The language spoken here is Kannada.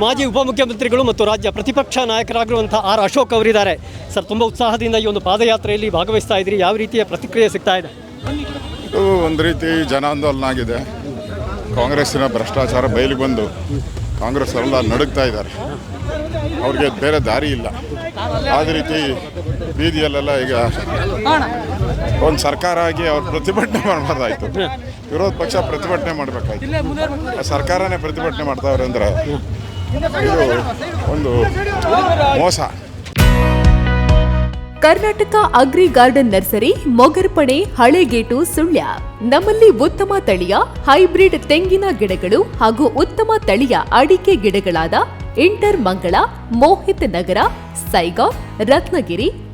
ಮಾಜಿ ಉಪಮುಖ್ಯಮಂತ್ರಿಗಳು ಮತ್ತು ರಾಜ್ಯ ಪ್ರತಿಪಕ್ಷ ನಾಯಕರಾಗಿರುವಂಥ ಆರ್ ಅಶೋಕ್ ಅವರಿದ್ದಾರೆ. ಸರ್, ತುಂಬ ಉತ್ಸಾಹದಿಂದ ಈ ಒಂದು ಪಾದಯಾತ್ರೆಯಲ್ಲಿ ಭಾಗವಹಿಸ್ತಾ ಇದ್ದೀರಿ ಯಾವ ರೀತಿಯ ಪ್ರತಿಕ್ರಿಯೆ ಸಿಗ್ತಾ ಇದೆ? ಇದು ಒಂದು ರೀತಿ ಜನಾಂದೋಲನ ಆಗಿದೆ ಕಾಂಗ್ರೆಸ್ಸಿನ ಭ್ರಷ್ಟಾಚಾರ ಬಯಲಿಗೆ ಬಂದು ಕಾಂಗ್ರೆಸ್ ಎಲ್ಲ ನಡುಗ್ತಾ ಇದ್ದಾರೆ. ಅವ್ರಿಗೆ ಬೇರೆ ದಾರಿ ಇಲ್ಲ. ಆದ ರೀತಿ ಬೀದಿಯಲ್ಲೆಲ್ಲ ಈಗ ಒಂದು ಸರ್ಕಾರ ಆಗಿ ಅವ್ರು ಪ್ರತಿಭಟನೆ ಮಾಡಬಾರ್ದಾಯ್ತು. ವಿರೋಧ ಪಕ್ಷ ಪ್ರತಿಭಟನೆ ಮಾಡಬೇಕಾಯ್ತು. ಸರ್ಕಾರನೇ ಪ್ರತಿಭಟನೆ ಮಾಡ್ತಾವ್ರೆ ಅಂದರೆ ಒಂದು ಮೋಸ. Karnataka agri garden nursery Mogarpane Halegate, Sullia. ನಮ್ಮಲ್ಲಿ ಉತ್ತಮ ತಳಿಯ, ಹೈಬ್ರಿಡ್ ತೆಂಗಿನ ಗಿಡಗಳು ಹಾಗೂ ಉತ್ತಮ ತಳಿಯ ಅಡಿಕೆ ಗಿಡಗಳಾದ ಇಂಟರ್ ಮಂಗಳ, ಮೋಹಿತ್ ನಗರ ಸೈಗಾಂವ್ ರತ್ನಗಿರಿ